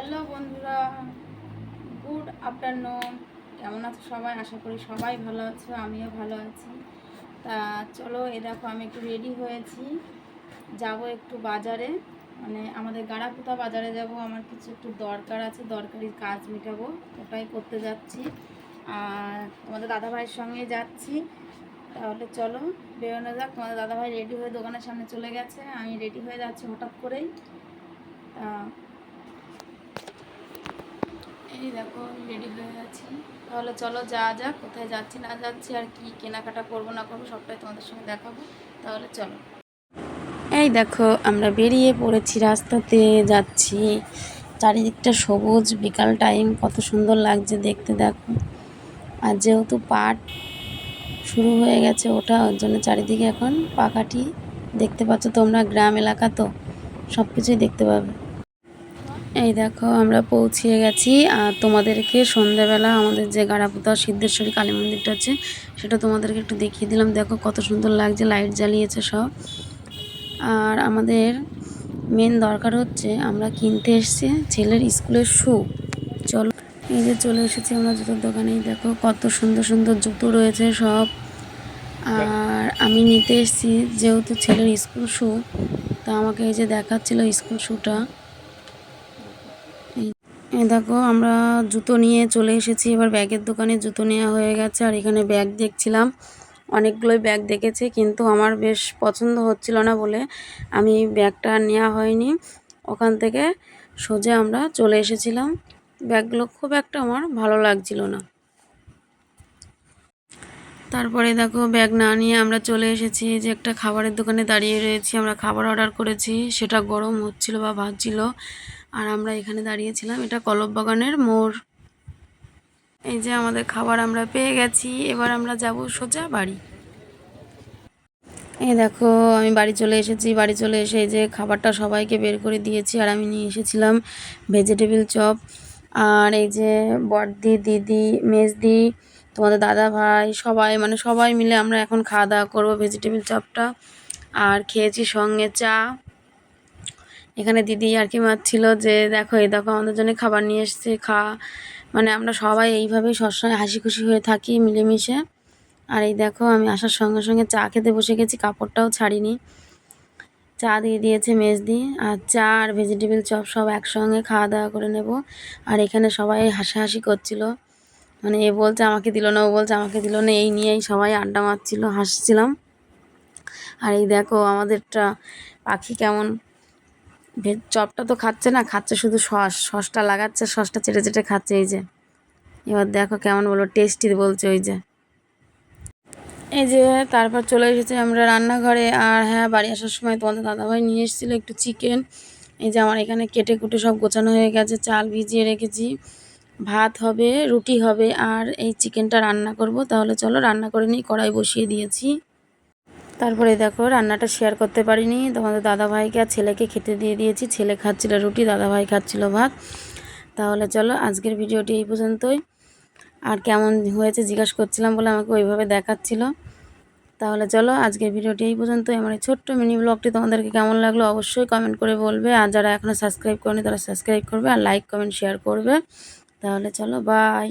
Hello বন্ধুরা, good afternoon. কেমন আছো সবাই? আশা করি সবাই ভালো আছো, আমিও ভালো আছি। তা চলো এ দেখো, আমি একটু রেডি হয়েছি। যাব একটু বাজারে। মানে আমাদের গাড়াপুতা বাজারে যাব, আমার কিছু একটু দরকার আছে, দরকারি কাজ মেটাবো, ওটাই করতে যাচ্ছি। আর তোমাদের দাদাভাইয়ের সঙ্গে যাচ্ছি। তাহলে চলো, বেরোনো যাক। তোমাদের দাদাভাই রেডি হয়ে দোকানের সামনে চলে গেছে, আমি রেডি হয়ে যাচ্ছি হঠাৎ করেই। তা এই দেখো রেডি হয়ে গেছি। তাহলে চলো যা যাক, কোথায় যাচ্ছি, না যাচ্ছি, আর কি কেনাকাটা করব, না করব, সবটাই তোমাদের সঙ্গে দেখাবো। তাহলে চলো। এই দেখো, আমরা বেরিয়ে পড়েছি রাস্তাতে, যাচ্ছি। চারিদিকটা সবুজ, বিকাল টাইম কত সুন্দর লাগছে দেখতে, দেখো। আর যেহেতু পাট শুরু হয়ে গেছে ওটা ওর জন্য চারিদিকে এখন পাকাটি দেখতে পাচ্ছ তোমরা, গ্রাম এলাকা তো সব কিছুই দেখতে পাবে। এই দেখো, আমরা পৌঁছিয়ে গেছি। আর তোমাদেরকে সন্ধ্যাবেলা আমাদের যে গাড়াপুতা সিদ্ধেশ্বরী কালী মন্দিরটা আছে, সেটা তোমাদেরকে একটু দেখিয়ে দিলাম। দেখো কত সুন্দর লাগছে, লাইট জ্বালিয়েছে সব। আর আমাদের মেন দরকার হচ্ছে, আমরা কিনতে এসেছি ছেলের স্কুলের শু চলো, এই যে চলে এসেছি আমরা জুতোর দোকানে। দেখো কত সুন্দর সুন্দর জুতো রয়েছে সব। আর আমি নিতে এসেছি, যেহেতু ছেলের স্কুল শু তা আমাকে এই যে দেখাচ্ছিল স্কুল শুটা দেখো, আমরা জুতো নিয়ে চলে এসেছি। এবার ব্যাগের দোকানে জুতো নেওয়া হয়ে গেছে, আর এখানে ব্যাগ দেখছিলাম। অনেকগুলোই ব্যাগ দেখেছে, কিন্তু আমার বেশ পছন্দ হচ্ছিল না বলে আমি ব্যাগটা নেওয়া হয়নি। ওখান থেকে সোজা আমরা চলে এসেছিলাম। ব্যাগগুলো খুব একটা আমার ভালো লাগছিল না। তারপরে দেখো, ব্যাগ না নিয়ে আমরা চলে এসেছি। যে একটা খাবারের দোকানে দাঁড়িয়ে রয়েছি, আমরা খাবার অর্ডার করেছি। সেটা গরম হচ্ছিল বা ভাজছিল। আর আমরা এখানে দাঁড়িয়েছিলাম, এটা কলব বাগানের মোড়। এই যে আমাদের খাবার আমরা পেয়ে গেছি, এবার আমরা যাব সোজা বাড়ি। এই দেখো, আমি বাড়ি চলে এসেছি, বাড়ি চলে এসে যে খাবারটা সবাইকে বের করে দিয়েছি, আর আমি নিয়ে এসেছিলাম ভেজিটেবিল চপ। আর এই যে বড়দি দিদি, মেজদি, তোমাদের দাদা ভাই, সবাই মানে সবাই মিলে আমরা এখন খাওয়া দাওয়া করব ভেজিটেবিল চপটা। আর খেয়েছি সঙ্গে চা। এখানে দিদি আর কি মারছিল যে, দেখো, এই দেখো, আমাদের জন্য খাবার নিয়ে এসছে, খা। মানে আমরা সবাই এইভাবেই সবসময় হাসি খুশি হয়ে থাকি মিলেমিশে। আর এই দেখো, আমি আসার সঙ্গে সঙ্গে চা খেতে বসে গেছি, কাপড়টাও ছাড়িনি। চা দিয়ে দিয়েছে মেজদি, আর চা আর ভেজিটেবিল চপ সব একসঙ্গে খাওয়া দাওয়া করে নেব। আর এখানে সবাই হাসাহাসি করছিল। মানে এ বলছে আমাকে দিল না, ও বলছে আমাকে দিল না, এই নিয়েই সবাই আড্ডা মারছিল, হাসছিলাম। আর এই দেখো, আমাদেরটা পাখি কেমন ভেজ চপটা তো খাচ্ছে না, খাচ্ছে শুধু সস। সসটা লাগাচ্ছে, সসটা চেটে চেটে খাচ্ছে এই যে। এবার দেখো কেমন বলো টেস্টি বলছে ওই যে। এই যে তারপর চলে এসেছি আমরা রান্নাঘরে। আর হ্যাঁ বাড়ি আসার সময় তোমাদের দাদাভাই নিয়ে এসেছিল একটু চিকেন এই যে আমার এখানে কেটে কুটে সব গোছানো হয়ে গেছে, চাল ভিজিয়ে রেখেছি। ভাত হবে, রুটি হবে, আর এই চিকেনটা রান্না করব। তাহলে চলো রান্না করে নিই, কড়াই বসিয়ে দিয়েছি। তারপরে দেখো রান্নাটা শেয়ার করতে পারিনি। তোমাদের দাদাভাইকে আর ছেলেকে খেতে দিয়ে দিয়েছি। ছেলে খাচ্ছিল রুটি, দাদাভাই খাচ্ছিল ভাত। তাহলে চলো আজকের ভিডিওটি এই পর্যন্তই। আর কেমন হয়েছে জিজ্ঞাসা করছিলাম বলে আমাকে ওইভাবে দেখাচ্ছিল। তাহলে চলো আজকের ভিডিওটি এই পর্যন্তই। আমার এই ছোট্ট মিনি ব্লগটি তোমাদেরকে কেমন লাগল অবশ্যই কমেন্ট করে বলবে। আর যারা এখনও সাবস্ক্রাইব করেনি তারা সাবস্ক্রাইব করবে আর লাইক কমেন্ট শেয়ার করবে। তাহলে চলো বাই